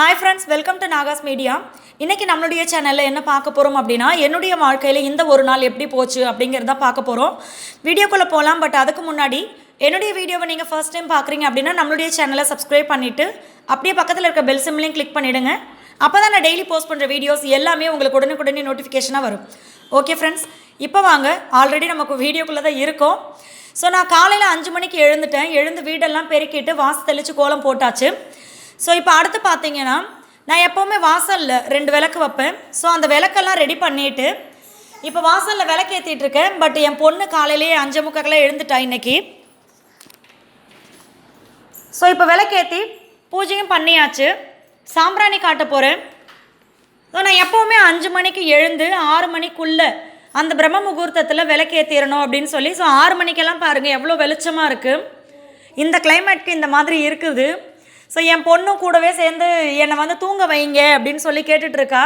Hi friends welcome to Naga's media இன்றைக்கி நம்மளுடைய சேனலில் என்ன பார்க்க போகிறோம் அப்படின்னா என்னுடைய வாழ்க்கையில் இந்த ஒரு நாள் எப்படி போச்சு அப்படிங்கிறத பார்க்க போகிறோம் வீடியோக்குள்ளே போகலாம் பட் அதுக்கு முன்னாடி என்னுடைய வீடியோவை நீங்கள் ஃபர்ஸ்ட் டைம் பார்க்குறீங்க அப்படின்னா நம்மளுடைய சேனலை சப்ஸ்கிரைப் பண்ணிவிட்டு அப்படியே பக்கத்தில் இருக்க பெல் சிம்லையும் கிளிக் பண்ணிவிடுங்க அப்போ தான் நான் டெய்லி போஸ்ட் பண்ணுற வீடியோஸ் எல்லாமே உங்களுக்கு உடனுக்குடனே நோட்டிஃபிகேஷனாக வரும். ஓகே ஃப்ரெண்ட்ஸ் இப்போ வாங்க. ஆல்ரெடி நமக்கு வீடியோக்குள்ளே தான் இருக்கோம். ஸோ நான் காலையில் அஞ்சு மணிக்கு எழுந்துட்டேன். எழுந்து வீடெல்லாம் பெருக்கிட்டு வாசு தெளித்து கோலம் போட்டாச்சு. ஸோ இப்போ அடுத்து பார்த்தீங்கன்னா நான் எப்போவுமே வாசலில் ரெண்டு விளக்கு வைப்பேன். ஸோ அந்த விளக்கெல்லாம் ரெடி பண்ணிவிட்டு இப்போ வாசலில் விளக்கு ஏற்றிட்டு இருக்கேன். பட் என் பொண்ணு காலையிலேயே அஞ்சு முக்காக்கெல்லாம் எழுந்துட்டா இன்னைக்கு. ஸோ இப்போ விளக்கேற்றி பூஜையும் பண்ணியாச்சு. சாம்பிராணி காட்ட போகிறேன் ஸோ நான் எப்போவுமே அஞ்சு மணிக்கு எழுந்து ஆறு மணிக்குள்ளே அந்த பிரம்ம முகூர்த்தத்தில் விளக்கேற்றிடணும் அப்படின்னு சொல்லி ஸோ ஆறு மணிக்கெல்லாம் பாருங்கள் எவ்வளோ வெளிச்சமாக இருக்குது இந்த கிளைமேட்க்கு இந்த மாதிரி இருக்குது. ஸோ என் பொண்ணும் கூடவே சேர்ந்து என்னை வந்து தூங்க வைங்க அப்படின்னு சொல்லி கேட்டுட்ருக்கா.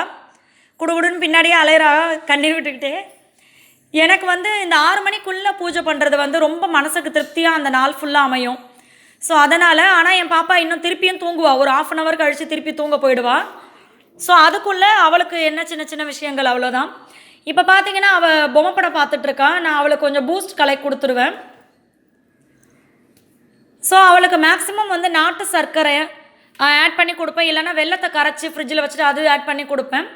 குடுகுடுன்னு பின்னாடியே அலையிறா கண்ணீர் விட்டுக்கிட்டே. எனக்கு வந்து இந்த ஆறு மணிக்குள்ளே பூஜை பண்ணுறது வந்து ரொம்ப மனசுக்கு திருப்தியாக அந்த நாள் ஃபுல்லாக அமையும். ஸோ அதனால் ஆனால் என் பாப்பா இன்னும் திருப்பியும் தூங்குவா. ஒரு ஆஃப் அன் ஹவர் கழித்து திருப்பி தூங்க போயிடுவா. ஸோ அதுக்குள்ளே அவளுக்கு என்ன சின்ன சின்ன விஷயங்கள் அவ்வளோதான் இப்போ பார்த்தீங்கன்னா அவள் பொம்மை படம் பார்த்துட்ருக்கா. நான் அவளுக்கு கொஞ்சம் பூஸ்ட் கலை கொடுத்துருவேன். ஸோ அவளுக்கு மேக்ஸிமம் வந்து நாட்டு சர்க்கரை ஆட் பண்ணி கொடுப்பேன். இல்லைன்னா வெள்ளத்தை கரைச்சி ஃப்ரிட்ஜில் வச்சுட்டு அது ஆட் பண்ணி கொடுப்பேன்.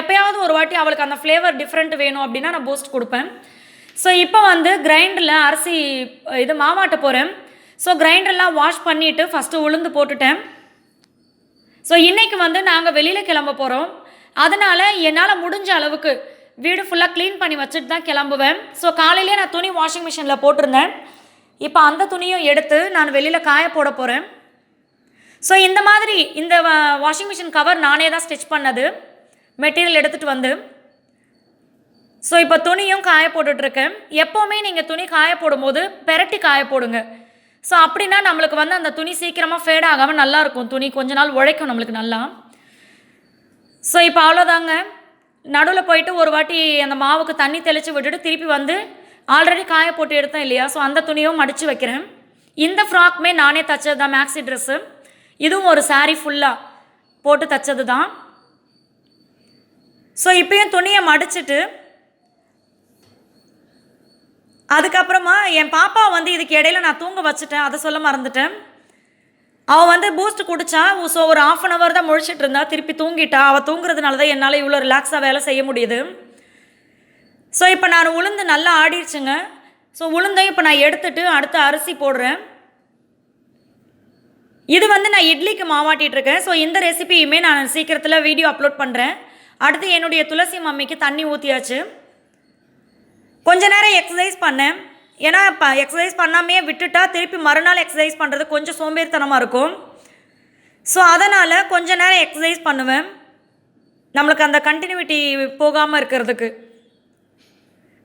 எப்போயாவது ஒரு வாட்டி அவளுக்கு அந்த ஃப்ளேவர் டிஃப்ரெண்ட் வேணும் அப்படின்னா நான் பூஸ்ட் கொடுப்பேன். ஸோ இப்போ வந்து கிரைண்டரில் அரிசி இது மாவாட்ட போகிறேன் ஸோ கிரைண்டர்லாம் வாஷ் பண்ணிவிட்டு ஃபஸ்ட்டு உளுந்து போட்டுட்டேன். ஸோ இன்றைக்கி வந்து நாங்கள் வெளியில் கிளம்ப போகிறோம் அதனால் என்னால் முடிஞ்ச அளவுக்கு வீடு ஃபுல்லாக க்ளீன் பண்ணி வச்சுட்டு தான் கிளம்புவேன். ஸோ காலையிலே நான் துணி வாஷிங் மிஷினில் போட்டிருந்தேன். இப்போ அந்த துணியும் எடுத்து நான் வெளியில் காய போட போகிறேன் ஸோ இந்த மாதிரி இந்த வாஷிங் மிஷின் கவர் நானே தான் ஸ்டிச் பண்ணது. மெட்டீரியல் எடுத்துகிட்டு வந்து. ஸோ இப்போ துணியும் காய போட்டுட்ருக்கேன் எப்போவுமே நீங்கள் துணி காய போடும்போது பெரட்டி காய போடுங்க. ஸோ அப்படின்னா நம்மளுக்கு வந்து அந்த துணி சீக்கிரமாக ஃபேட் ஆகாமல் நல்லாயிருக்கும் துணி கொஞ்ச நாள் உழைக்கும் நம்மளுக்கு நல்லா. ஸோ இப்போ அவ்வளோதாங்க நடுவில் போயிட்டு ஒரு வாட்டி அந்த மாவுக்கு தண்ணி தெளித்து விட்டுட்டு திருப்பி வந்து ஆல்ரெடி காய போட்டு எடுத்தேன் இல்லையா? ஸோ அந்த துணியும் மடித்து வைக்கிறேன். இந்த ஃப்ராக்குமே நானே தைச்சது தான் மேக்ஸி ட்ரெஸ்ஸு இதுவும் ஒரு சாரீ ஃபுல்லாக போட்டு தைச்சது தான். ஸோ இப்போயும் துணியை மடிச்சிட்டு அதுக்கப்புறமா என் பாப்பா வந்து இதுக்கு இடையில நான் தூங்க வச்சுட்டேன். அதை சொல்ல மறந்துட்டேன். அவள் வந்து பூஸ்ட் குடிச்சா ஸோ ஒரு ஆஃப் அன் ஹவர் தான் முழிச்சிட்டு இருந்தா திருப்பி தூங்கிட்டா. அவள் தூங்குறதுனால தான் என்னால் இவ்வளோ ரிலாக்ஸாக வேலை செய்ய முடியுது. ஸோ இப்போ நான் உளுந்து நல்லா ஆடிடுச்சுங்க ஸோ உளுந்தையும் இப்போ நான் எடுத்துட்டு அடுத்து அரிசி போடுறேன். இது வந்து நான் இட்லிக்கு மாவாட்டிகிட்ருக்கேன் ஸோ இந்த ரெசிபியுமே நான் சீக்கிரத்தில் வீடியோ அப்லோட் பண்ணுறேன் அடுத்து என்னுடைய துளசி மம்மிக்கு தண்ணி ஊற்றியாச்சு கொஞ்ச நேரம் எக்ஸசைஸ் பண்ணேன். ஏன்னா இப்போ எக்ஸசைஸ் பண்ணாமையே விட்டுட்டா திருப்பி மறுநாள் எக்ஸசைஸ் பண்ணுறது கொஞ்சம் சோம்பேறித்தனமாக இருக்கும். ஸோ அதனால் கொஞ்ச நேரம் எக்ஸசைஸ் பண்ணுவேன். நம்மளுக்கு அந்த கண்டினியூட்டி போகாமல் இருக்கிறதுக்கு.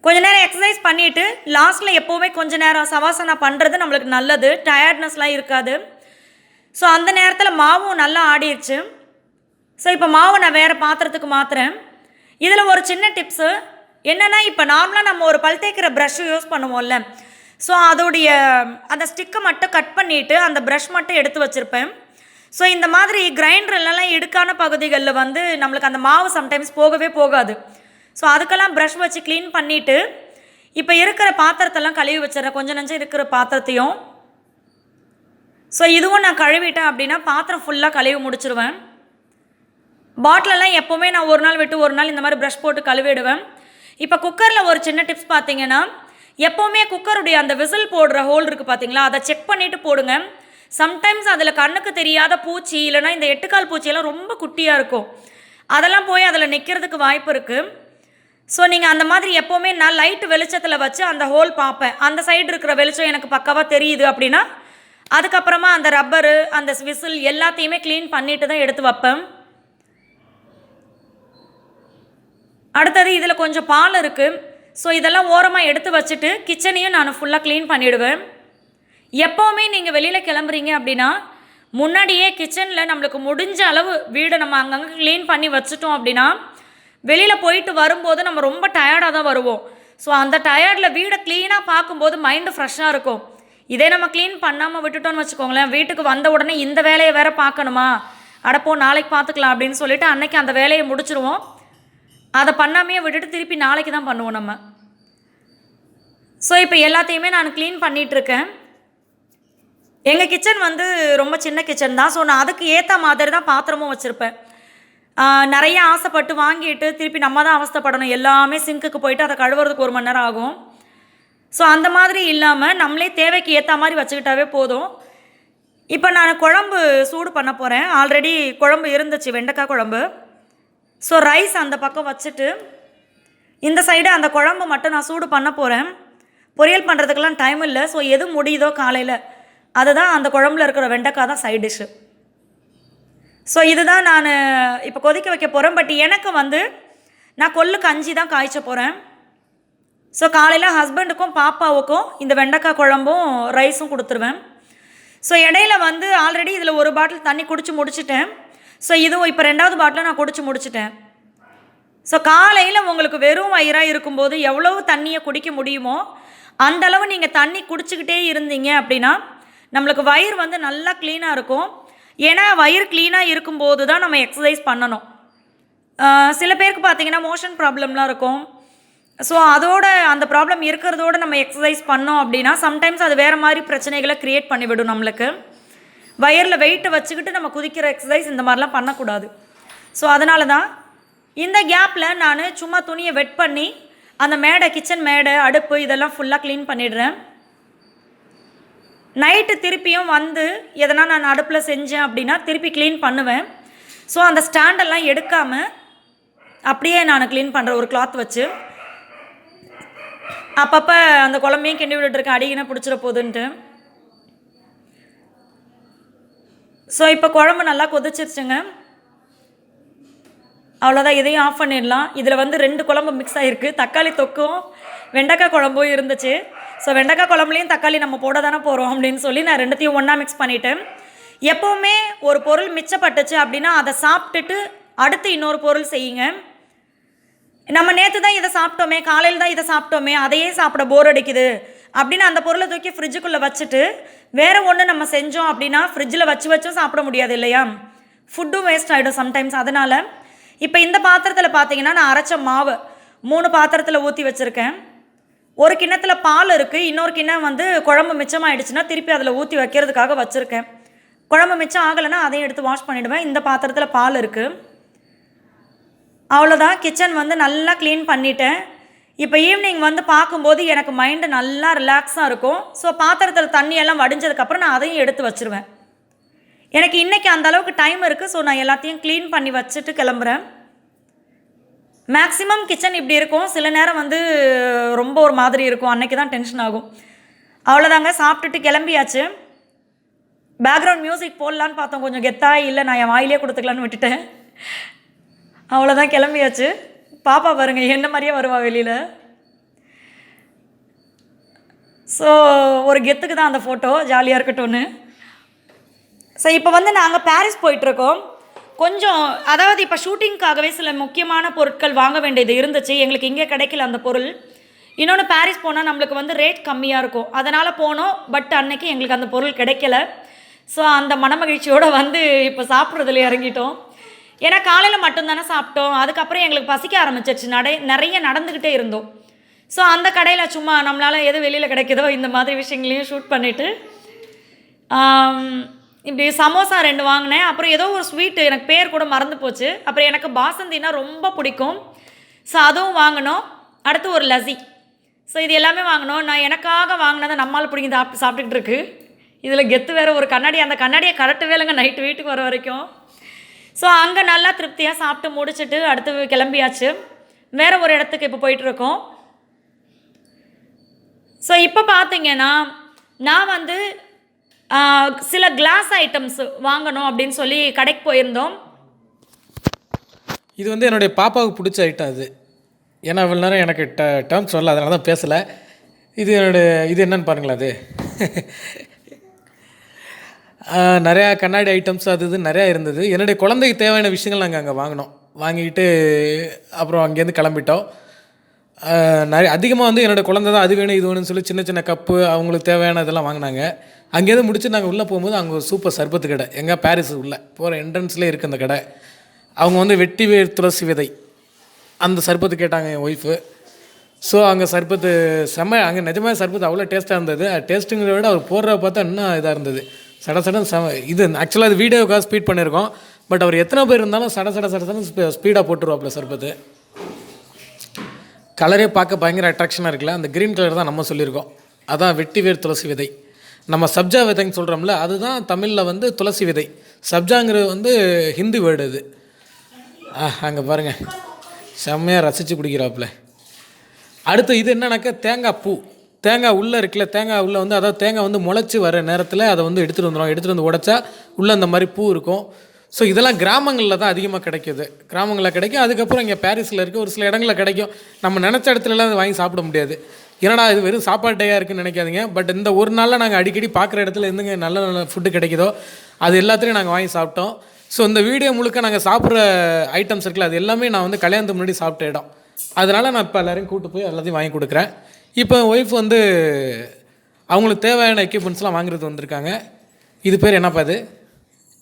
கொஞ்ச நேரம் எக்ஸசைஸ் பண்ணிவிட்டு லாஸ்ட்டில் எப்போவுமே கொஞ்ச நேரம் சவாசனா பண்ணுறது நம்மளுக்கு நல்லது. டயர்ட்னஸ்லாம் இருக்காது. ஸோ அந்த நேரத்தில் மாவும் நல்லா ஆடிடுச்சு ஸோ இப்போ மாவை நான் வேறு பாத்திரத்துக்கு மாற்றுறேன் இதில் ஒரு சின்ன டிப்ஸு என்னென்னா இப்போ நார்மலாக நம்ம ஒரு பல் தேய்க்கிற ப்ரஷ்ஷு யூஸ் பண்ணுவோம்ல. ஸோ அதோடைய அந்த ஸ்டிக்கை மட்டும் கட் பண்ணிவிட்டு அந்த ப்ரஷ் மட்டும் எடுத்து வச்சுருப்பேன். ஸோ இந்த மாதிரி கிரைண்டர்லலாம் இடுக்கான பகுதிகளில் வந்து நம்மளுக்கு அந்த மாவு சம்டைம்ஸ் போகவே போகாது. ஸோ அதுக்கெல்லாம் ப்ரஷ் வச்சு க்ளீன் பண்ணிவிட்டு இப்போ இருக்கிற பாத்திரத்தெல்லாம் கழுவி வச்சிடறேன். கொஞ்சம் நஞ்சம் இருக்கிற பாத்திரத்தையும். ஸோ இதுவும் நான் கழுவிட்டேன் அப்படின்னா பாத்திரம் ஃபுல்லாக கழுவி முடிச்சிருவேன். பாட்டிலெல்லாம் எப்போவுமே நான் ஒரு நாள் விட்டு ஒரு நாள் இந்த மாதிரி ப்ரஷ் போட்டு கழுவிடுவேன். இப்போ குக்கரில் ஒரு சின்ன டிப்ஸ் பார்த்தீங்கன்னா எப்போவுமே குக்கருடைய அந்த விசில் போடுற ஹோல் இருக்குது பார்த்தீங்களா அதை செக் பண்ணிவிட்டு போடுங்க. சம்டைம்ஸ் அதில் கண்ணுக்கு தெரியாத பூச்சி இல்லைன்னா இந்த எட்டுக்கால் பூச்சியெல்லாம் ரொம்ப குட்டியாக இருக்கும். அதெல்லாம் போய் அதில் நிற்கிறதுக்கு வாய்ப்பு இருக்குது ஸோ நீங்கள் அந்த மாதிரி எப்போவுமே நான் லைட் வெளிச்சத்தில் வச்சு அந்த ஹோல் பார்ப்பேன். அந்த சைடு இருக்கிற வெளிச்சம் எனக்கு பக்காவாக தெரியுது அப்படின்னா அதுக்கப்புறமா அந்த ரப்பரு அந்த விசில் எல்லாத்தையுமே க்ளீன் பண்ணிட்டு தான் எடுத்து வைப்பேன். அடுத்தது இதில் கொஞ்சம் பால் இருக்குது ஸோ இதெல்லாம் ஓரமாக எடுத்து வச்சுட்டு கிச்சனையும் நான் ஃபுல்லாக க்ளீன் பண்ணிவிடுவேன் எப்போவுமே நீங்கள் வெளியில் கிளம்புறீங்க அப்படின்னா முன்னாடியே கிச்சனில் நம்மளுக்கு முடிஞ்ச அளவு வீடை நம்ம அங்கங்கே க்ளீன் பண்ணி வச்சுட்டோம் அப்படின்னா வெளியில் போயிட்டு வரும்போது நம்ம ரொம்ப டயர்டாக தான் வருவோம். ஸோ அந்த டயர்டில் வீடை க்ளீனாக பார்க்கும்போது மைண்டு ஃப்ரெஷ்ஷாக இருக்கும். இதே நம்ம க்ளீன் பண்ணாமல் விட்டுட்டோம்னு வச்சுக்கோங்களேன் வீட்டுக்கு வந்த உடனே இந்த வேலையை வேற பார்க்கணுமா? அடப்போ நாளைக்கு பார்த்துக்கலாம் அப்படின்னு சொல்லிட்டு அன்னைக்கு அந்த வேலையை முடிச்சிருவோம். அதை பண்ணாமையே விட்டுட்டு திருப்பி நாளைக்கு தான் பண்ணுவோம் நம்ம. ஸோ இப்போ எல்லாத்தையுமே நான் க்ளீன் பண்ணிகிட்ருக்கேன் எங்கள் கிச்சன் வந்து ரொம்ப சின்ன கிச்சன் தான். ஸோ நான் அதுக்கு ஏற்ற மாதிரி தான் பாத்திரமும் வச்சுருப்பேன். நிறைய ஆசைப்பட்டு வாங்கிட்டு திருப்பி நம்ம தான் அவஸ்தைப்படணும். எல்லாமே சிங்க்குக்கு போயிட்டு அதை கழுவுறதுக்கு ஒரு மணி நேரம் ஆகும். ஸோ அந்த மாதிரி இல்லாமல் நம்மளே தேவைக்கு ஏற்ற மாதிரி வச்சுக்கிட்டாவே போதும். இப்போ நான் குழம்பு சூடு பண்ண போகிறேன் ஆல்ரெடி குழம்பு இருந்துச்சு வெண்டைக்காய் குழம்பு. ஸோ ரைஸ் அந்த பக்கம் வச்சுட்டு இந்த சைடு அந்த குழம்பு மட்டும் நான் சூடு பண்ண போகிறேன் பொரியல் பண்ணுறதுக்கெல்லாம் டைம் இல்லை. ஸோ எது முடியுதோ காலையில். அதுதான் அந்த குழம்புல இருக்கிற வெண்டைக்காய் தான் சைட் டிஷ்ஷு ஸோ இதுதான் நான் இப்போ கொதிக்க வைக்க போகிறேன் பட் எனக்கு வந்து நான் கொள்ளு கஞ்சி தான் காய்ச்ச போகிறேன் ஸோ காலையில் ஹஸ்பண்டுக்கும் பாப்பாவுக்கும் இந்த வெண்டைக்காய் குழம்பும் ரைஸும் கொடுத்துருவேன். ஸோ இடையில வந்து ஆல்ரெடி இதில் ஒரு பாட்டில் தண்ணி குடிச்சு முடிச்சிட்டேன். ஸோ இதுவும் இப்போ ரெண்டாவது பாட்டிலும் நான் குடிச்சு முடிச்சிட்டேன். ஸோ காலையில் உங்களுக்கு வெறும் வயிறாக இருக்கும்போது எவ்வளவு தண்ணியை குடிக்க முடியுமோ அந்த அளவு நீங்கள் தண்ணி குடிச்சிக்கிட்டே இருந்தீங்க அப்படின்னா நம்மளுக்கு வயிறு வந்து நல்லா க்ளீனாக இருக்கும். ஏன்னா வயிறு க்ளீனாக இருக்கும்போது தான் நம்ம எக்ஸசைஸ் பண்ணணும். சில பேருக்கு பார்த்தீங்கன்னா மோஷன் ப்ராப்ளம்லாம் இருக்கும். ஸோ அதோட அந்த ப்ராப்ளம் இருக்கிறதோட நம்ம எக்ஸசைஸ் பண்ணோம் அப்படின்னா சம்டைம்ஸ் அது வேறு மாதிரி பிரச்சனைகளை க்ரியேட் பண்ணிவிடும் நம்மளுக்கு. வயரில் வெயிட்டை வச்சுக்கிட்டு நம்ம குதிக்கிற எக்ஸசைஸ் இந்த மாதிரிலாம் பண்ணக்கூடாது. ஸோ அதனால தான் இந்த கேப்பில் நான் சும்மா துணியை வெட் பண்ணி அந்த மேடை கிச்சன் மேடை அடுப்பு இதெல்லாம் ஃபுல்லாக க்ளீன் பண்ணிடுறேன். நைட்டு திருப்பியும் வந்து எதனா நான் அடுப்பில் செஞ்சேன் அப்படின்னா திருப்பி க்ளீன் பண்ணுவேன். ஸோ அந்த ஸ்டாண்டெல்லாம் எடுக்காமல் அப்படியே நான் க்ளீன் பண்ணுற ஒரு கிளாத் வச்சு அப்பப்போ அந்த குழம்பையும் கிண்டி விட்டுருக்கேன் அடிக்கினா பிடிச்சிட போகுதுன்ட்டு ஸோ இப்போ குழம்பு நல்லா கொதிச்சிருச்சுங்க. அவ்வளோதான் இதையும் ஆஃப் பண்ணிடலாம். இதில் வந்து ரெண்டு குழம்பு மிக்ஸ் ஆகிருக்கு தக்காளி தொக்கும் வெண்டைக்காய் குழம்பும் இருந்துச்சு. ஸோ வெண்டைக்காய் குழம்புலையும் தக்காளி நம்ம போட தானே போகிறோம் அப்படின்னு சொல்லி நான் ரெண்டுத்தையும் ஒன்றா மிக்ஸ் பண்ணிவிட்டேன் எப்போவுமே ஒரு பொருள் மிச்சப்பட்டுச்சு அப்படின்னா அதை சாப்பிட்டுட்டு அடுத்து இன்னொரு பொருள் செய்யுங்க. நம்ம நேற்று தான் இதை சாப்பிட்டோமே காலையில் தான் இதை சாப்பிட்டோமே அதையே சாப்பிட போர் அடிக்குது அப்படின்னு அந்த பொருளை தூக்கி ஃப்ரிட்ஜுக்குள்ளே வச்சுட்டு வேறு ஒன்று நம்ம செஞ்சோம் அப்படின்னா ஃப்ரிட்ஜில் வச்சு வச்சும் சாப்பிட முடியாது இல்லையா? ஃபுட்டும் வேஸ்ட் ஆகிடும் சம்டைம்ஸ் அதனால் இப்போ இந்த பாத்திரத்தில் பார்த்தீங்கன்னா நான் அரைச்ச மாவு மூணு பாத்திரத்தில் ஊற்றி வச்சுருக்கேன். ஒரு கிண்ணத்தில் பால் இருக்குது இன்னொரு கிண்ணம் வந்து குழம்பு மிச்சமாயிடுச்சுன்னா திருப்பி அதில் ஊற்றி வைக்கிறதுக்காக வச்சுருக்கேன். குழம்பு மிச்சம் ஆகலைன்னா அதையும் எடுத்து வாஷ் பண்ணிவிடுவேன் இந்த பாத்திரத்தில் பால் இருக்குது அவ்வளோதான் கிச்சன் வந்து நல்லா க்ளீன் பண்ணிட்டேன். இப்போ ஈவினிங் வந்து பார்க்கும்போது எனக்கு மைண்டு நல்லா ரிலாக்ஸாக இருக்கும். ஸோ பாத்திரத்தில் தண்ணியெல்லாம் வடிஞ்சதுக்கப்புறம் நான் அதையும் எடுத்து வச்சுருவேன். எனக்கு இன்றைக்கி அந்தளவுக்கு டைம் இருக்குது ஸோ நான் எல்லாத்தையும் க்ளீன் பண்ணி வச்சுட்டு கிளம்புறேன். மேக்ஸிமம் கிச்சன் இப்படி இருக்கும். சில நேரம் வந்து ரொம்ப ஒரு மாதிரி இருக்கும். அன்னைக்கு தான் டென்ஷன் ஆகும். அவ்வளோதாங்க சாப்பிட்டுட்டு கிளம்பியாச்சு. பேக்ரவுண்ட் மியூசிக் போடலான்னு பார்த்தோம். கொஞ்சம் கெத்தாக இல்லை நான் என் வாயிலே கொடுத்துக்கலான்னு விட்டுட்டேன். அவ்வளோதான் கிளம்பியாச்சு. பாப்பா பாருங்க என்ன மாதிரியே வருவா வெளியில். ஸோ ஒரு கெத்துக்கு தான் அந்த ஃபோட்டோ ஜாலியாக இருக்கட்டும்னு ஸோ இப்போ வந்து நாங்கள் பாரிஸ் போயிட்டுருக்கோம் கொஞ்சம் அதாவது இப்போ ஷூட்டிங்க்காகவே சில முக்கியமான பொருட்கள் வாங்க வேண்டியது இருந்துச்சு. எங்களுக்கு இங்கே கிடைக்கல அந்த பொருள். இன்னொன்று பாரிஸ் போனால் நம்மளுக்கு வந்து ரேட் கம்மியாக இருக்கும். அதனால் போனோம். பட் அன்னைக்கு எங்களுக்கு அந்த பொருள் கிடைக்கல. ஸோ அந்த மனமகிழ்ச்சியோடு வந்து இப்போ சாப்பிட்றதுல இறங்கிட்டோம். ஏன்னா காலையில் மட்டும்தானே சாப்பிட்டோம். அதுக்கப்புறம் எங்களுக்கு பசிக்க ஆரம்பிச்சிருச்சு. நடை நிறைய நடந்துக்கிட்டே இருந்தோம். ஸோ அந்த கடையில் சும்மா நம்மளால் எது வெளியில் கிடைக்குதோ இந்த மாதிரி விஷயங்களையும் ஷூட் பண்ணிவிட்டு இப்படி சமோசா ரெண்டு வாங்கினேன். அப்புறம் ஏதோ ஒரு ஸ்வீட்டு எனக்கு பேர் கூட மறந்து போச்சு. அப்புறம் எனக்கு பாசந்தினா ரொம்ப பிடிக்கும். ஸோ அதுவும் வாங்கினோம் அடுத்து ஒரு லசி. ஸோ இது எல்லாமே வாங்கினோம் நான் எனக்காக வாங்கினதை நம்மளால் பிடிங்கி சாப்பிட்டு சாப்பிட்டுக்கிட்டு இருக்கு. இதில் கெத்து வேறு ஒரு கண்ணாடி. அந்த கண்ணாடியை கரெக்டு வேலைங்க நைட்டு வீட்டுக்கு வர வரைக்கும். ஸோ அங்கே நல்லா திருப்தியாக சாப்பிட்டு முடிச்சுட்டு அடுத்து கிளம்பியாச்சு. வேறு ஒரு இடத்துக்கு இப்போ போயிட்டுருக்கோம் ஸோ இப்போ பார்த்தீங்கன்னா நான் வந்து சில கிளாஸ் ஐட்டம்ஸ் வாங்கணும் அப்படின்னு சொல்லி கடைக்கு போயிருந்தோம். இது வந்து என்னுடைய பாப்பாவுக்கு பிடிச்ச ஐட்டம் அது. ஏன்னா இவ்வளோ நேரம் எனக்கு ட டேர்ம் சொல்லலை அதனால தான் பேசலை. இது என்னோடய இது என்னன்னு பாருங்களேன் அது. நிறையா கண்ணாடி ஐட்டம்ஸ் அது இது நிறையா இருந்தது. என்னுடைய குழந்தைக்கு தேவையான விஷயங்கள் நாங்கள் அங்கே வாங்கினோம். வாங்கிட்டு அப்புறம் அங்கேருந்து கிளம்பிட்டோம். நிறைய அதிகமாக வந்து என்னோட குழந்த தான் அது வேணும் இது வேணும்னு சொல்லி சின்ன சின்ன கப்பு அவங்களுக்கு தேவையான இதெல்லாம் வாங்கினாங்க. அங்கேருந்து முடிச்சு நாங்கள் உள்ளே போகும்போது அங்கே ஒரு சூப்பர் சர்பத்து கடை. எங்கே பாரிஸ் உள்ளே. போகிற என்ட்ரன்ஸ்லேயே இருக்குது அந்த கடை. அவங்க வந்து வெட்டி வேர் துளசி விதை. அந்த சர்பத்து கேட்டாங்க என் ஒய்ஃபு ஸோ அங்கே சர்பத்து செம்ம அங்கே நிஜமாக சர்பத்து அவ்வளோ டேஸ்ட்டாக இருந்தது. டேஸ்ட்டுங்கிறத விட அவர் போடுற பார்த்தா இன்னும் இதாக இருந்தது. சட சடன் செம இது ஆக்சுவலாக அது வீடியோக்காக ஸ்பீட் பண்ணியிருக்கோம். பட் அவர் எத்தனை பேர் இருந்தாலும் சட சட சட சடன் ஸ்பீடாக போட்டுருவாப்புல சர்பத்து. கலரே பார்க்க பயங்கர அட்ராக்ஷனாக இருக்குல்ல? அந்த க்ரீன் கலர் தான் நம்ம சொல்லியிருக்கோம். அதான் வெட்டி வேர் துளசி விதை. நம்ம சப்ஜா விதைன்னு சொல்கிறோம்ல அதுதான் தமிழில் வந்து துளசி விதை. சப்ஜாங்கிறது வந்து ஹிந்தி வேர்டு அது. ஆ அங்கே பாருங்கள் செம்மையாக ரசித்து குடிக்கிறாப்புல. அடுத்து இது என்னன்னாக்கா தேங்காய் பூ. தேங்காய் உள்ளே இருக்குல்ல தேங்காய் உள்ளே வந்து அதாவது தேங்காய் வந்து முளைச்சி வர நேரத்தில் அதை வந்து எடுத்துகிட்டு வந்துடும் எடுத்துகிட்டு வந்து உடச்சா உள்ளே அந்த மாதிரி பூ இருக்கும். ஸோ இதெல்லாம் கிராமங்களில் தான் அதிகமாக கிடைக்கிது. கிராமங்களில் கிடைக்கும். அதுக்கப்புறம் இங்கே பாரிஸில் இருக்குது ஒரு சில இடங்களில் கிடைக்கும். நம்ம நினச்ச இடத்துலலாம் அதை வாங்கி சாப்பிட முடியாது. என்னடா இது வெறும் சாப்பாட்டையாக இருக்குன்னு நினைக்காதீங்க. பட் இந்த ஒரு நாளில் நாங்கள் அடிக்கடி பார்க்குற இடத்துல இருந்துங்க நல்ல நல்ல ஃபுட்டு கிடைக்குதோ அது எல்லாத்துலேயும் நாங்கள் வாங்கி சாப்பிட்டோம். ஸோ இந்த வீடியோ முழுக்க நாங்கள் சாப்பிட்ற ஐட்டம்ஸ் இருக்குல்ல அது எல்லாமே நான் வந்து கல்யாணத்துக்கு முன்னாடி சாப்பிட்ட இடம். அதனால் நான் இப்போ எல்லோரையும் கூப்பிட்டு போய் எல்லாத்தையும் வாங்கி கொடுக்குறேன். இப்போ ஒய்ஃப் வந்து அவங்களுக்கு தேவையான எக்யூப்மெண்ட்ஸ்லாம் வாங்குறது வந்திருக்காங்க. இது பேர் என்னப்பா இது?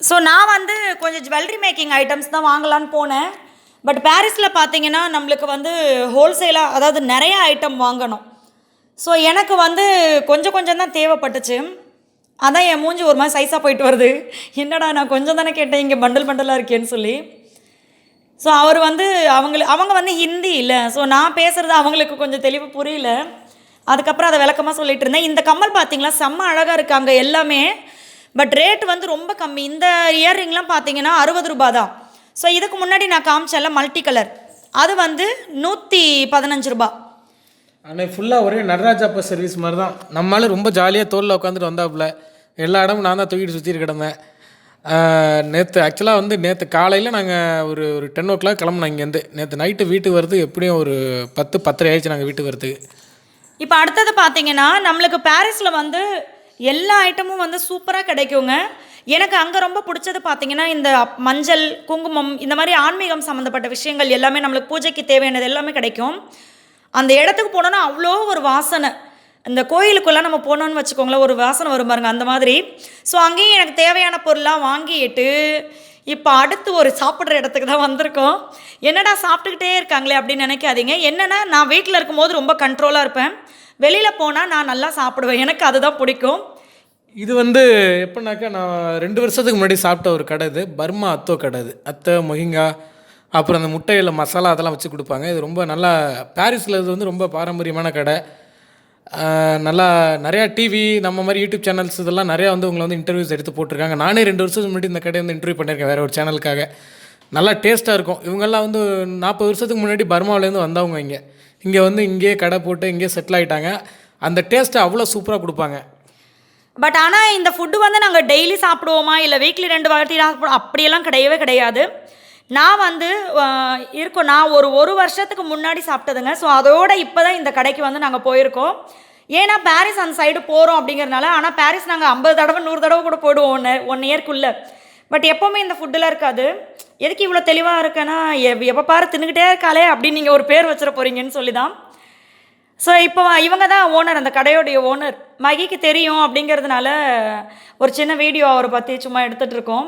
ஸோ நான் வந்து கொஞ்சம் ஜுவல்லரி மேக்கிங் ஐட்டம்ஸ் தான் வாங்கலான்னு போனேன். பட் பாரிஸில் பார்த்தீங்கன்னா நம்மளுக்கு வந்து ஹோல்சேலாக அதாவது நிறைய ஐட்டம் வாங்கணும். ஸோ எனக்கு வந்து கொஞ்சம் கொஞ்சம் தான் தேவைப்பட்டுச்சு. அதான் என் மூஞ்சி ஒரு மாதிரி சைஸாக போயிட்டு வருது. என்னடா நான் கொஞ்சம் தானே கேட்டேன் இங்கே பண்டல் பண்டலாக இருக்கேன்னு சொல்லி. ஸோ அவர் வந்து அவங்களுக்கு அவங்க வந்து ஹிந்தி இல்லை. ஸோ நான் பேசுகிறது அவங்களுக்கு கொஞ்சம் தெளிவு புரியல. அதுக்கப்புறம் அதை விளக்கமாக சொல்லிட்டு இருந்தேன். இந்த கம்மல் பார்த்தீங்களா செம்ம அழகாக இருக்காங்க எல்லாமே. பட் ரேட் வந்து ரொம்ப கம்மி. இந்த இயர்ரிங்லாம் பார்த்தீங்கன்னா அறுபது ரூபா தான் ஸோ இதுக்கு முன்னாடி நான் காமிச்சேன்ல மல்டி கலர் அது வந்து நூற்றி பதினஞ்சு ரூபா. ஆனால் ஃபுல்லாக ஒரே நடராஜாப்பா சர்வீஸ் மாதிரி தான் நம்மளால ரொம்ப ஜாலியாக தோளில் உட்காந்துட்டு வந்தாப்புல. எல்லா இடமும் நான் தான் தூக்கிட்டு சுற்றிட்டு கிடந்தேன். நேற்று ஆக்சுவலாக வந்து நேற்று காலையில் நாங்கள் ஒரு ஒரு டென் ஓ கிளாக் கிளம்புனோம் இங்கேருந்து நேற்று நைட்டு வீட்டுக்கு வரது எப்படியும் ஒரு பத்து பத்தரை ஆயிடுச்சு நாங்கள் வீட்டுக்கு வரதுக்கு இப்போ அடுத்தது பார்த்தீங்கன்னா நம்மளுக்கு பாரிஸில் வந்து எல்லா ஐட்டமும் வந்து சூப்பராக கிடைக்குங்க. எனக்கு அங்கே ரொம்ப பிடிச்சது பார்த்தீங்கன்னா இந்த மஞ்சள் குங்குமம் இந்த மாதிரி ஆன்மீகம் சம்மந்தப்பட்ட விஷயங்கள் எல்லாமே நம்மளுக்கு பூஜைக்கு தேவையானது எல்லாமே கிடைக்கும். அந்த இடத்துக்கு போனோன்னா அவ்வளோ ஒரு வாசனை. இந்த கோயிலுக்குள்ளே நம்ம போனோம்னு வச்சுக்கோங்களேன் ஒரு வாசனை வரும் பாருங்க அந்த மாதிரி. ஸோ அங்கேயும் எனக்கு தேவையான பொருளாக வாங்கிட்டு இப்போ அடுத்து ஒரு சாப்பிட்ற இடத்துக்கு தான் வந்திருக்கோம். என்னடா சாப்பிட்டுக்கிட்டே இருக்காங்களே அப்படின்னு நினைக்காதீங்க. என்னென்னா நான் வீட்டில் இருக்கும்போது ரொம்ப கண்ட்ரோலாக இருப்பேன். வெளியில் போனால் நான் நல்லா சாப்பிடுவேன். எனக்கு அதுதான் பிடிக்கும். இது வந்து எப்படின்னாக்கா நான் ரெண்டு வருஷத்துக்கு முன்னாடி சாப்பிட்ட ஒரு கடை இது. பர்மா அத்தோ கடை இது. அத்தை மொஹிங்கா அப்புறம் அந்த முட்டையில் மசாலா அதெல்லாம் வச்சு கொடுப்பாங்க. இது ரொம்ப நல்லா பாரிஸில் இது வந்து ரொம்ப பாரம்பரியமான கடை. நல்லா நிறையா டிவி நம்ம மாதிரி யூடியூப் சேனல்ஸ் இதெல்லாம் நிறையா வந்து உங்களை வந்து இன்டர்வியூஸ் எடுத்து போட்டிருக்காங்க. நானே ரெண்டு வருஷத்துக்கு முன்னாடி இந்த கடையை வந்து இன்டர்வியூ பண்ணியிருக்கேன் வேறு ஒரு சேனலுக்காக நல்லா டேஸ்ட்டாக இருக்கும். இவங்கெல்லாம் வந்து நாற்பது வருஷத்துக்கு முன்னாடி பர்மாவிலேருந்து வந்தவங்க இங்கே. இங்கே வந்து இங்கேயே கடை போட்டு இங்கேயே செட்டில் ஆகிட்டாங்க அந்த டேஸ்ட்டை அவ்வளோ சூப்பராக கொடுப்பாங்க. பட் ஆனால் இந்த ஃபுட்டு வந்து நாங்கள் டெய்லி சாப்பிடுவோமா? இல்லை வீக்லி ரெண்டு வாட்டி சாப்பிடுவோம் அப்படியெல்லாம் கிடையவே கிடையாது. நான் வந்து இருக்கோம். நான் ஒரு ஒரு வருஷத்துக்கு முன்னாடி சாப்பிட்டதுங்க. ஸோ அதோட இப்போ தான் இந்த கடைக்கு வந்து நாங்கள் போயிருக்கோம். ஏன்னா பாரிஸ் அந்த சைடு போகிறோம் அப்படிங்கிறனால ஆனால் பாரிஸ் நாங்கள் ஐம்பது தடவை நூறு தடவை கூட போயிடுவோம் ஒன்று ஒன் இயர்க்குள்ளே பட் எப்போவுமே இந்த ஃபுட்டில் இருக்காது. எதுக்கு இவ்வளோ தெளிவாக இருக்கேன்னா எப்போ பாரு தின்னுக்கிட்டே இருக்காளே அப்படின்னு நீங்கள் ஒரு பேர் வச்சிட போகிறீங்கன்னு சொல்லி தான் ஸோ இப்போ இவங்க தான் ஓனர் அந்த கடையோடைய ஓனர் மகிக்கு தெரியும் அப்படிங்கிறதுனால ஒரு சின்ன வீடியோ அவரை பற்றி சும்மா எடுத்துகிட்டு இருக்கோம்.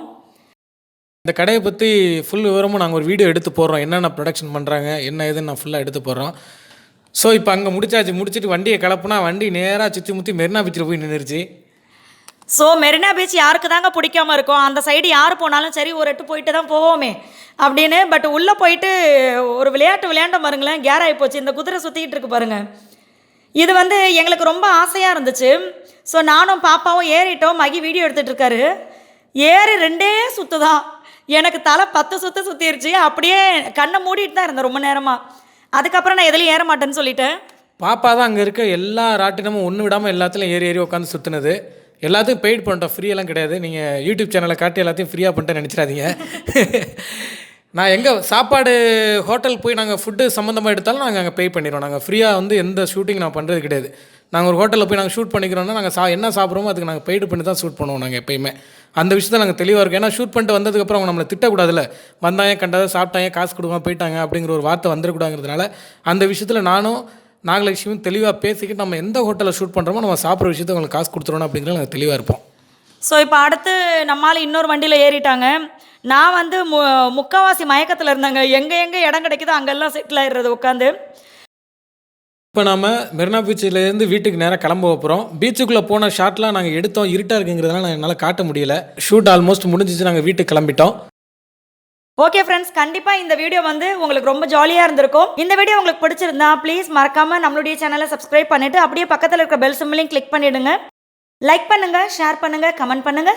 இந்த கடையை பற்றி ஃபுல் விவரமும் நாங்கள் ஒரு வீடியோ எடுத்து போடுறோம். என்னென்ன ப்ரொடக்ஷன் பண்ணுறாங்க என்ன ஏதுன்னு நான் ஃபுல்லாக எடுத்து போடுறோம். ஸோ இப்போ அங்கே முடிச்சாச்சு. முடிச்சுட்டு வண்டியை கிளப்புனா வண்டி நேராக சுற்றி முற்றி மெரினா பீச்சில் போய் நின்றுச்சு ஸோ மெரினா பீச் யாருக்கு தாங்க பிடிக்காம இருக்கும்? அந்த சைடு யார் போனாலும் சரி ஒரு எட்டு போயிட்டு தான் போவோமே அப்படின்னு. பட் உள்ளே போயிட்டு ஒரு விளையாட்டு விளையாண்ட பாருங்களேன் கேர் ஆகி போச்சு. இந்த குதிரை சுற்றிக்கிட்டு இருக்கு பாருங்க. இது வந்து எங்களுக்கு ரொம்ப ஆசையாக இருந்துச்சு. ஸோ நானும் பாப்பாவும் ஏறிட்டோம். மகி வீடியோ எடுத்துகிட்டு இருக்காரு. ஏறி ரெண்டே சுற்று தான் எனக்கு தலை பத்து சுற்று சுற்றிருச்சு அப்படியே கண்ணை மூடிட்டு தான் இருந்தேன் ரொம்ப நேரமாக அதுக்கப்புறம் நான் எதுலையும் ஏற மாட்டேன்னு சொல்லிட்டேன். பாப்பா தான் அங்கே இருக்க எல்லா ராட்டினமும் ஒன்று விடாமல் எல்லாத்துலையும் ஏறி ஏறி உட்காந்து சுற்றுனது எல்லாத்தையும் பெய்ட் பண்ணிட்டோம். ஃப்ரீயெல்லாம் கிடையாது. நீங்கள் யூடியூப் சேனலை காட்டி எல்லாத்தையும் ஃப்ரீயாக பண்ணிட்டு நினச்சிடாதீங்க. நான் எங்கே சாப்பாடு ஹோட்டல் போய் நாங்கள் ஃபுட்டு சம்மந்தமாக எடுத்தாலும் நாங்கள் அங்கே பே பண்ணிடுவோம் நாங்கள் ஃப்ரீயாக வந்து எந்த ஷூட்டிங் நான் பண்ணுறது கிடையாது. நாங்கள் ஒரு ஹோட்டலில் போய் நாங்கள் ஷூட் பண்ணிக்கிறோம்னா நாங்கள் சா என்ன சாப்பிட்றோமோ அதுக்கு நாங்கள் பெய்டு பண்ணி தான் ஷூட் பண்ணுவோம் நாங்கள் எப்பயுமே. அந்த விஷயத்தில் நாங்கள் தெளிவாக இருக்கோம். ஏன்னா ஷூட் பண்ணிட்டு வந்ததுக்கப்புறம் அவங்க நம்மளை திட்டக்கூடாதுல்ல. வந்தாங்க கண்டதை சாப்பிட்டாங்க காசு கொடுக்காம போயிட்டாங்க அப்படிங்கிற ஒரு வார்த்தை வந்துடக்கூடாங்கிறதுனால அந்த விஷயத்தில் நானும் நாகலட்சுமியும் தெளிவாக பேசிக்கிட்டு நம்ம எந்த ஹோட்டலில் ஷூட் பண்ணுறோமோ நம்ம சாப்பிட்ற விஷயத்தை அவங்களுக்கு காசு கொடுத்துருவோம் அப்படிங்கிறத நாங்கள் தெளிவாக இருப்போம். ஸோ இப்போ அடுத்து நம்மால் இன்னொரு வண்டியில் ஏறிட்டாங்க. நான் வந்து மு முக்கால்வாசி மயக்கத்தில் இருந்தாங்க. எங்கே எங்கே இடம் கிடைக்குதோ அங்கெல்லாம் செட்டில் ஆயிடுறது உட்காந்து இப்போ நம்ம மெரினா பீச்சிலேருந்து வீட்டுக்கு நேராக கிளம்ப போகிறோம் பீச்சுக்குள்ளே போன ஷாட்லாம் நாங்கள் எடுத்தோம். இருட்டாக இருக்குங்கிறதுனால நாங்கள் என்னால் காட்ட முடியல. ஷூட் ஆல்மோஸ்ட் முடிஞ்சிச்சு. நாங்கள் வீட்டுக்கு கிளம்பிட்டோம். ஓகே ஃப்ரெண்ட்ஸ் கண்டிப்பாக இந்த வீடியோ வந்து உங்களுக்கு ரொம்ப ஜாலியாக இருந்திருக்கும். இந்த வீடியோ உங்களுக்கு பிடிச்சிருந்தா ப்ளீஸ் மறக்காமல் நம்மளுடைய சேனலை சப்ஸ்கிரைப் பண்ணிவிட்டு அப்படியே பக்கத்தில் இருக்கிற பெல் சிம்பிளையும் கிளிக் பண்ணிவிடுங்க லைக் பண்ணுங்கள் ஷேர் பண்ணுங்கள் கமெண்ட் பண்ணுங்கள்